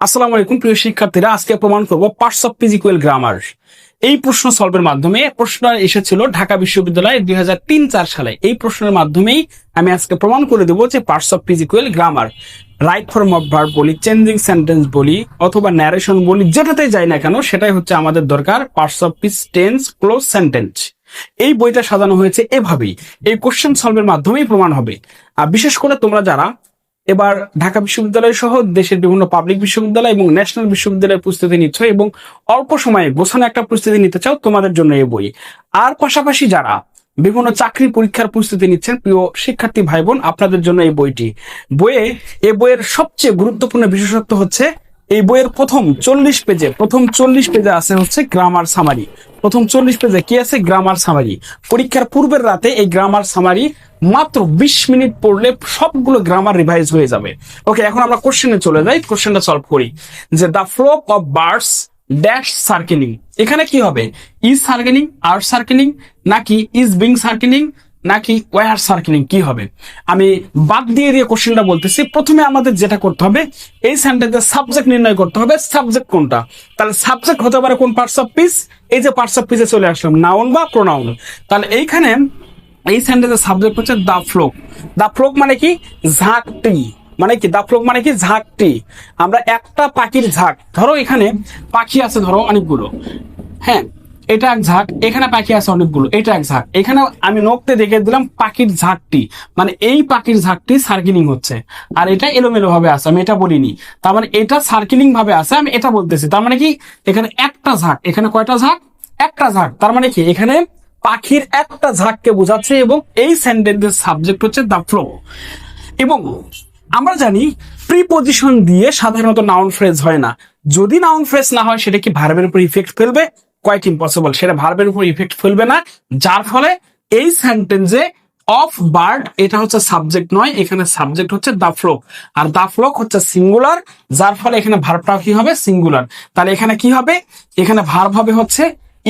আসসালামু আলাইকুম, প্রিয় শিক্ষার্থীরা। আজকে প্রমাণ করব পার্টস অফ ফিজিক্যাল গ্রামার এই প্রশ্ন সলভের মাধ্যমে প্রশ্ন এসেছিল ঢাকা বিশ্ববিদ্যালয়ে দুই হাজার তিন চার সালে। এই প্রশ্নের মাধ্যমেই আমি আজকে প্রমাণ করে দেবো যে parts of physical grammar right form of verb বলি চেঞ্জিং সেন্টেন্স বলি, অথবা ন্যারেশন বলি যেটাতে যাই না কেন, সেটাই হচ্ছে আমাদের দরকার parts of speech tense clause sentence এই বইটা সাজানো হয়েছে এভাবেই। এই কোশ্চেন সলভের মাধ্যমেই প্রমাণ হবে। আর বিশেষ করে তোমরা যারা এবার ঢাকা বিশ্ববিদ্যালয় সহ দেশের বিভিন্ন পাবলিক বিশ্ববিদ্যালয় এবং ন্যাশনাল বিশ্ববিদ্যালয়ের প্রস্তুতি নিচ্ছ এবং অল্প সময়ে গোছানো একটা প্রস্তুতি নিতে চাও তোমাদের জন্য এই বই। আর পাশাপাশি যারা বিভিন্ন চাকরি পরীক্ষার প্রস্তুতি নিচ্ছেন, প্রিয় শিক্ষার্থী ভাই বোন আপনাদের জন্য এই বইটি। বইয়ে এই বইয়ের সবচেয়ে গুরুত্বপূর্ণ বিশেষত্ব হচ্ছে, এই বইয়ের প্রথম চল্লিশ পেজে, প্রথম চল্লিশ পেজে আছে হচ্ছে গ্রামার সামারি প্রথম চল্লিশ পেজে কি আছে? গ্রামার সামারি পরীক্ষার পূর্বের রাতে এই গ্রামার সামারি মাত্র বিশ মিনিট পড়লে সবগুলো গ্রামার রিভাইজ হয়ে যাবে। ওকে এখন আমরা কোশ্চেনে চলে যাই। কোশ্চেনটা সলভ করি। যে the flock of birds dash circling এখানে কি হবে? ইজ সার্কেলিং আর সার্কেলিং নাকি ইজ বিং সার্কেলিং নাকি ওয়ার সার্কেলিং কি হবে? আমি বাদ দিয়ে দিয়ে কোশ্চেনটা বলতেছি। প্রথমে আমাদের যেটা করতে হবে, এই সেন্টেন্সের সাবজেক্ট নির্ণয় করতে হবে সাবজেক্ট কোনটা? তাহলে সাবজেক্ট হতে পারে কোন পার্টস অফ পিস এই যে পার্টস অফ পিসে চলে আসলাম নাউন বা প্রোনাউন তাহলে এইখানে এই সেন্টেন্সের সাবজেক্ট হচ্ছে দা ফ্লোক দা ফ্লোক মানে কি? ঝাঁকটি। মানে কি? দা ফ্লোক মানে কি? ঝাঁকটি। আমরা একটা পাখির ঝাঁক। ধরো এখানে পাখি আছে, ধরো অনেকগুলো। হ্যাঁ এটা এক ঝাঁক, এখানে পাখি আছে অনেকগুলো, এটা এক ঝাঁক। এখানে আমি নোকতে দেখে দিলাম পাখির ঝাঁকটি। মানে এই পাখির ঝাঁকটি সার্কেলিং হচ্ছে। আর এটা এলোমেলো ভাবে আছে, আমি এটা বলিনি। তার মানে এটা সার্কেলিং ভাবে আছে, আমি এটা বলতেছি। তার মানে কি? এখানে একটা ঝাঁক, এখানে কয়টা ঝাঁক? একটা ঝাঁক। তার মানে কি? এখানে পাখির একটা ঝাঁককে বোঝাচ্ছে এবং এই সেন্টেন্সের সাবজেক্ট হচ্ছে দ্য ফ্লো এবং আমরা জানি প্রিপোজিশন দিয়ে সাধারণত নাউন ফ্রেজ হয় না। যদি নাউন ফ্রেজ না হয়, সেটা কি ভার্বের উপর ইফেক্ট ফেলবে? কোয়াইট ইম্পসিবল সেটা ভার্বের উপর ইফেক্ট ফেলবে না, যার ফলে এই সেন্টেন্সে অফ বার্ড এটা হচ্ছে সাবজেক্ট নয়, এখানে সাবজেক্ট হচ্ছে দা ফ্লোক আর দা ফ্লোক হচ্ছে সিঙ্গুলার যার ফলে এখানে ভার্বটা কি হবে? সিঙ্গুলার তাহলে এখানে কি হবে? এখানে ভার্ব হবে হচ্ছে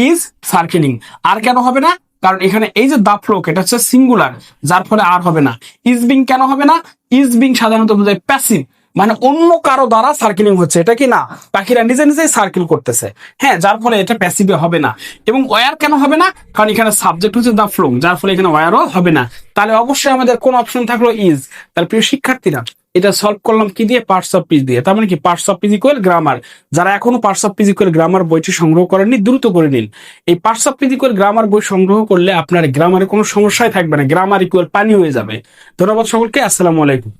ইজ সার্কেলিং আর কেন হবে না? কারণ এখানে এই যে দা ফ্লোক এটা হচ্ছে সিঙ্গুলার যার ফলে আর হবে না। ইজ বিং কেন হবে না? ইজ বিং সাধারণত বোঝায় প্যাসিভ মানে অন্য কারও দ্বারা সার্কেলিং হচ্ছে, এটা কি না? পাখিরা নিজে নিজেই সার্কেল করতেছে। হ্যাঁ যার ফলে এটা প্যাসিভে হবে না। এবং ওয়ার কেন হবে না? কারণ এখানে সাবজেক্ট হচ্ছে দা ফ্লো যার ফলে এখানে ওয়ারও হবে না। তাহলে অবশ্যই আমাদের কোন অপশন থাকল ইজ তাহলে প্রিয় শিক্ষার্থীরা, এটা সলভ করলাম কি দিয়ে? পার্টস অফ পিস দিয়ে। তার মানে কি? পার্টস অফ ফিজিক্যাল গ্রামার যারা এখনও পার্টস অফ ফিজিক্যাল গ্রামার বইটি সংগ্রহ করেননি, দ্রুত করে নিন। এই পার্টস অফ ফিজিক্যাল গ্রামার বই সংগ্রহ করলে আপনার গ্রামারে কোনো সমস্যাই থাকবে না। গ্রামার ইকুয়াল পানি হয়ে যাবে। ধন্যবাদ সকলকে, আসসালামু আলাইকুম।